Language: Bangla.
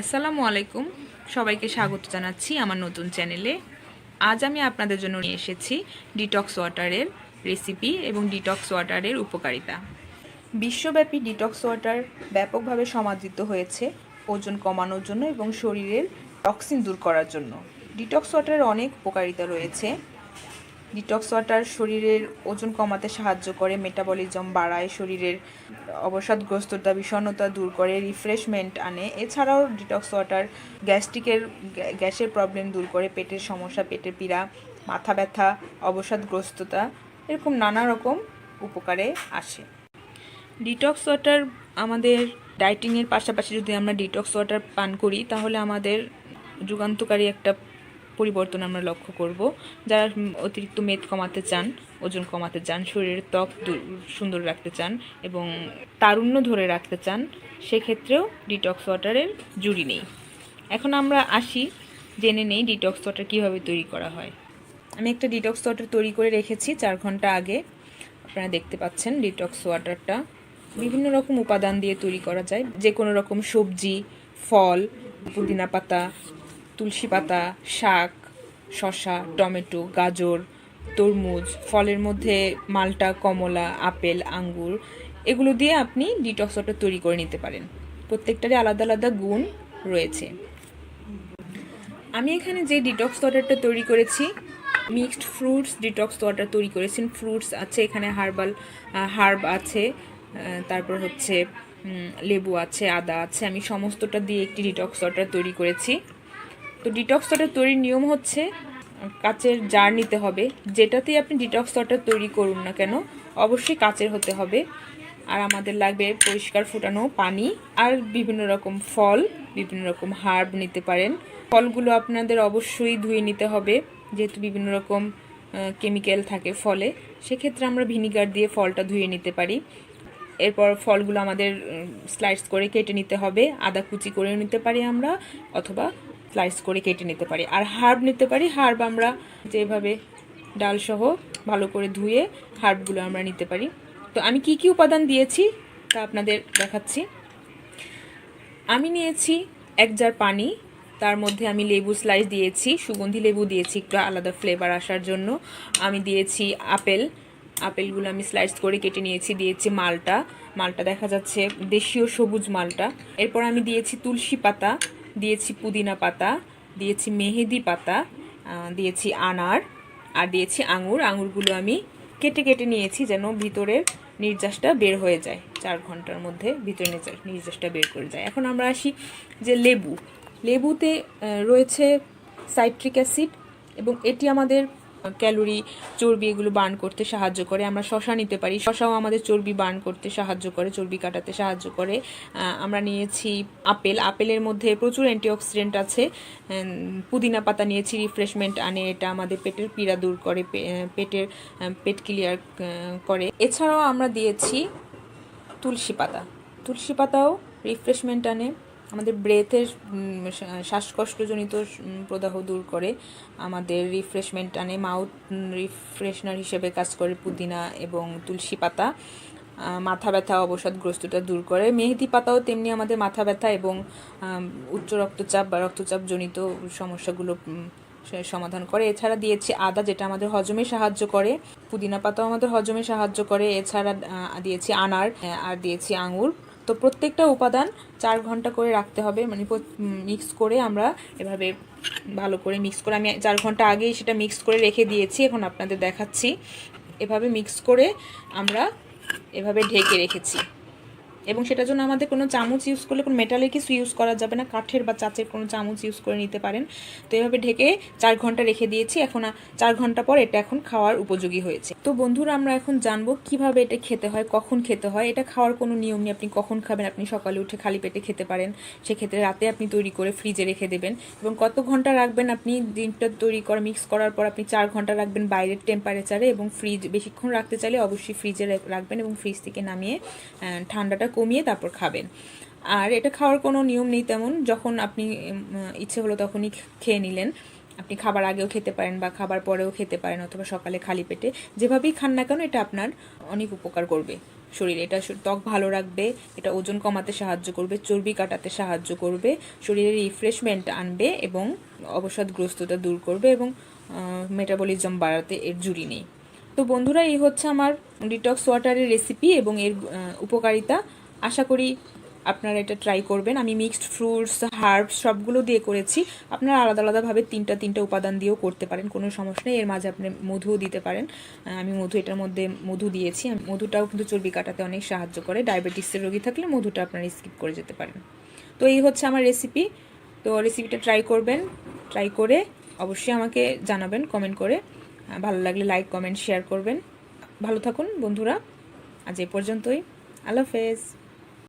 আসসালামু আলাইকুম। সবাইকে স্বাগত জানাচ্ছি আমার নতুন চ্যানেলে। আজ আমি আপনাদের জন্য নিয়ে এসেছি ডিটক্স ওয়াটারের রেসিপি এবং ডিটক্স ওয়াটারের উপকারিতা। বিশ্বব্যাপী ডিটক্স ওয়াটার ব্যাপকভাবে সমাদৃত হয়েছে ওজন কমানোর জন্য এবং শরীরের টক্সিন দূর করার জন্য। ডিটক্স ওয়াটারের অনেক উপকারিতা রয়েছে। ডিটক্স ওয়াটার শরীরের ওজন কমাতে সাহায্য করে মেটাবলিজম বাড়ায়, শরীরের অবসাদগ্রস্ততা, বিষণ্ণতা দূর করে রিফ্রেশমেন্ট আনে। এছাড়াও ডিটক্স ওয়াটার গ্যাস্ট্রিকের গ্যাসের প্রবলেম দূর করে, পেটের সমস্যা, পেটের পীড়া, মাথা ব্যথা, অবসাদগ্রস্ততা, এরকম নানা রকম উপকারে আসে। ডিটক্স ওয়াটার আমাদের ডাইটিংয়ের পাশাপাশি যদি আমরা ডিটক্স ওয়াটার পান করি, তাহলে আমাদের যুগান্তকারী একটা পরিবর্তন আমরা লক্ষ্য করব। যারা অতিরিক্ত মেদ কমাতে চান, ওজন কমাতে চান, শরীরের ত্বক সুন্দর রাখতে চান এবং তারুণ্য ধরে রাখতে চান, সেক্ষেত্রেও ডিটক্স ওয়াটারের জুড়ি নেই। এখন আমরা আসি, জেনে নেই ডিটক্স ওয়াটার কীভাবে তৈরি করা হয়। আমি একটা ডিটক্স ওয়াটার তৈরি করে রেখেছি চার ঘণ্টা আগে। আপনারা দেখতে পাচ্ছেন ডিটক্স ওয়াটারটা বিভিন্ন রকম উপাদান দিয়ে তৈরি করা যায়। যে কোনো রকম সবজি, ফল, পুদিনা পাতা তুলসী পাতা, শাক, শসা, টমেটো, গাজর, তরমুজ, ফলের মধ্যে মালটা, কমলা, আপেল, আঙ্গুর, এগুলো দিয়ে আপনি ডিটক্স ওয়াটার তৈরি করে নিতে পারেন। প্রত্যেকটারই আলাদা আলাদা গুণ রয়েছে। আমি এখানে যে ডিটক্স ওয়াটারটা তৈরি করেছি মিক্সড ফ্রুটস ডিটক্স ওয়াটার তৈরি করেছেন। ফ্রুটস আছে এখানে হার্বাল হার্ব আছে তারপর হচ্ছে লেবু আছে, আদা আছে। আমি সমস্তটা দিয়ে একটি ডিটক্স ওয়াটার তৈরি করেছি। তো ডিটক্স ওয়াটার তৈরির নিয়ম হচ্ছে কাচের জার নিতে হবে, যেটাতেই আপনি ডিটক্স ওয়াটার তৈরি করুন না কেন, অবশ্যই কাচের হতে হবে। আর আমাদের লাগবে পরিষ্কার ফুটানো পানি আর বিভিন্ন রকম ফল, বিভিন্ন রকম হার্ব নিতে পারেন। ফলগুলো আপনাদের অবশ্যই ধুয়ে নিতে হবে, যেহেতু বিভিন্ন রকম কেমিক্যাল থাকে ফলে, সেক্ষেত্রে আমরা ভিনিগার দিয়ে ফলটা ধুয়ে নিতে পারি। এরপর ফলগুলো আমাদের স্লাইস করে কেটে নিতে হবে, আদা কুচি করে নিতে পারি আমরা, অথবা স্লাইস করে কেটে নিতে পারি। আর হার্ব নিতে পারি। হার্ব আমরা যেভাবে ডালসহ ভালো করে ধুয়ে হার্বগুলো আমরা নিতে পারি। তো আমি কি কি উপাদান দিয়েছি তা আপনাদের দেখাচ্ছি। আমি নিয়েছি এক জার পানি, তার মধ্যে আমি লেবু স্লাইস দিয়েছি, সুগন্ধি লেবু দিয়েছি, একটু আলাদা ফ্লেভার আসার জন্য। আমি দিয়েছি আপেল, আপেলগুলো আমি স্লাইস করে কেটে নিয়েছি, দিয়েছি মালটা। মালটা দেখা যাচ্ছে দেশীয় সবুজ মালটা। এরপর আমি দিয়েছি তুলসী পাতা দিয়েছি পুদিনা পাতা, দিয়েছি মেহেদি পাতা দিয়েছি আনার আর দিয়েছি আঙুর। আঙুরগুলো আমি কেটে কেটে নিয়েছি যেন ভিতরের নির্যাসটা বের হয়ে যায়। চার ঘণ্টার মধ্যে ভিতরে নির্যাস নির্যাসটা বের করে যায়। এখন আমরা আসি যে লেবু। লেবুতে রয়েছে সাইট্রিক অ্যাসিড এবং এটি আমাদের ক্যালোরি চর্বি এগুলো বার্ন করতে সাহায্য করে। আমরা শশা নিতে পারি। শশাও আমাদের চর্বি বার্ন করতে সাহায্য করে, চর্বি কাটাতে সাহায্য করে। আমরা নিয়েছি আপেল। আপেলের মধ্যে প্রচুর অ্যান্টিঅক্সিডেন্ট আছে। পুদিনা পাতা নিয়েছি, রিফ্রেশমেন্ট আনে। এটা আমাদের পেটের পীড়া দূর করে পেটের পেট ক্লিয়ার করে। এছাড়াও আমরা দিয়েছি তুলসী পাতা। তুলসী পাতাও রিফ্রেশমেন্ট আনে। আমাদের ব্রেথের শ্বাসকষ্টজনিত প্রদাহ দূর করে, আমাদের রিফ্রেশমেন্ট আনে মাউথ রিফ্রেশনার হিসেবে কাজ করে পুদিনা এবং তুলসী পাতা মাথা ব্যথা, অবসাদগ্রস্ততা দূর করে, মেহেদি পাতাও তেমনি আমাদের মাথা ব্যথা এবং উচ্চ রক্তচাপ বা রক্তচাপজনিত সমস্যাগুলো সমাধান করে। এছাড়া দিয়েছি আদা, যেটা আমাদের হজমে সাহায্য করে, পুদিনা পাতাও আমাদের হজমে সাহায্য করে। এছাড়া দিয়েছি আনার আর দিয়েছি আঙুর। তো প্রত্যেকটা উপাদান চার ঘণ্টা করে রাখতে হবে মানে মিক্স করে আমরা এভাবে ভালো করে মিক্স করে, আমি চার ঘণ্টা আগেই সেটা মিক্স করে রেখে দিয়েছি, এখন আপনাদের দেখাচ্ছি। এভাবে মিক্স করে আমরা এভাবে ঢেকে রেখেছি। এবং সেটার জন্য আমাদের কোনো চামচ ইউজ করলে কোনো মেটালের কিছু ইউজ করা যাবে না। কাঠের বা চাচের কোনো চামচ ইউজ করে নিতে পারেন। তো এভাবে ঢেকে চার ঘণ্টা রেখে দিয়েছি। এখন চার ঘণ্টা পর এটা এখন খাওয়ার উপযোগী হয়েছে। তো বন্ধুরা, আমরা এখন জানব কীভাবে এটা খেতে হয়, কখন খেতে হয়। এটা খাওয়ার কোনো নিয়ম নেই। আপনি কখন খাবেন? আপনি সকালে উঠে খালি পেটে খেতে পারেন। সেক্ষেত্রে রাতে আপনি তৈরি করে ফ্রিজে রেখে দেবেন। এবং কত ঘণ্টা রাখবেন? আপনি ডিমটা তৈরি করা মিক্স করার পর আপনি চার ঘণ্টা রাখবেন বাইরের টেম্পারেচারে এবং ফ্রিজ বেশিক্ষণ রাখতে চাইলে অবশ্যই ফ্রিজে রাখবেন এবং ফ্রিজ থেকে নামিয়ে ঠান্ডাটা কমিয়ে তারপর খাবেন। আর এটা খাওয়ার কোনো নিয়ম নেই তেমন, যখন আপনি ইচ্ছে হলো তখনই খেয়ে নিলেন। আপনি খাবার আগেও খেতে পারেন বা খাবার পরেও খেতে পারেন অথবা সকালে খালি পেটে। যেভাবেই খান না কেন এটা আপনার অনেক উপকার করবে শরীরে। এটা ত্বক ভালো রাখবে, এটা ওজন কমাতে সাহায্য করবে, চর্বি কাটাতে সাহায্য করবে শরীরে রিফ্রেশমেন্ট আনবে এবং অবসাদগ্রস্ততা দূর করবে এবং মেটাবলিজম বাড়াতে এর জুড়ি নেই। তো বন্ধুরা, এই হচ্ছে আমার ডিটক্স ওয়াটারের রেসিপি এবং এর উপকারিতা। আশা করি আপনারা এটা ট্রাই করবেন। আমি মিক্সড ফ্রুটস হার্বস সবগুলো দিয়ে করেছি। আপনারা আলাদা আলাদাভাবে তিনটা তিনটা উপাদান দিয়েও করতে পারেন, কোনো সমস্যা নেই। এর মাঝে আপনি মধুও দিতে পারেন। আমি মধু, এটার মধ্যে মধু দিয়েছি। মধুটাও কিন্তু চর্বি কাটাতে অনেক সাহায্য করে। ডায়াবেটিসের রোগী থাকলে মধুটা আপনারা স্কিপ করে যেতে পারেন। তো এই হচ্ছে আমার রেসিপি তো রেসিপিটা ট্রাই করবেন। ট্রাই করে অবশ্যই আমাকে জানাবেন কমেন্ট করে। ভালো লাগলে লাইক কমেন্ট শেয়ার করবেন। ভালো থাকুন বন্ধুরা। আজ এ পর্যন্তই। আল্লাহ হাফেজ।